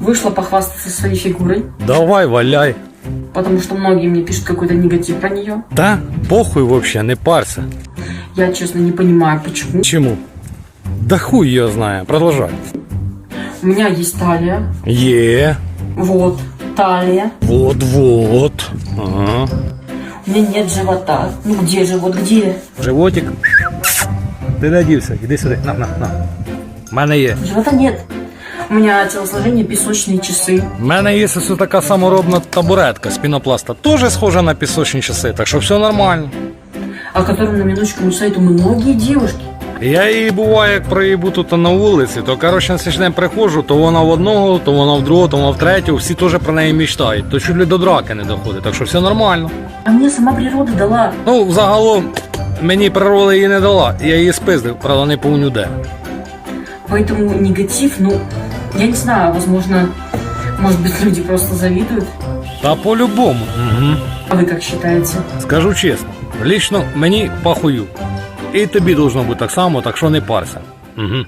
Вышла похвастаться своей фигурой, Давай, валяй. потому что многие мне пишут какой-то негатив про нее. Та похуй вообще, не парься. Я, честно, не понимаю, почему. Чему? Да хуй ее знає, продолжай. У меня есть талия. Є. Вот, талия. Вот-вот. Ага. У меня нет живота. Ну где живот, где? Животик. Ти де дівся? Іди сюди. На, на, на. У мене є. Живота нет. У меня телосложение песочные часы. У мене є ось така саморобна табуретка з пінопласта. Теж схожа на пісочні часи, так що все нормально. о котором на минуточку мечтают многие девушки. Я її буває, як проїбу тут на вулиці, то коротше на слідчий день приходжу, то вона в одного, то вона в другого, то вона в третього, всі теж про неї мечтають, то чуть ли до драки не доходить, так що все нормально. А мне сама природа дала. Ну, загалом, мені природа її не дала, я її спиздив, правда не повню де. Поэтому негатив, ну, я не знаю, возможно, может быть, люди просто завидуют. Та по-любому. Угу. А вы как считаете? Скажу чесно, лично мені похую. І тобі должно бути так само, так що не парся. Угу.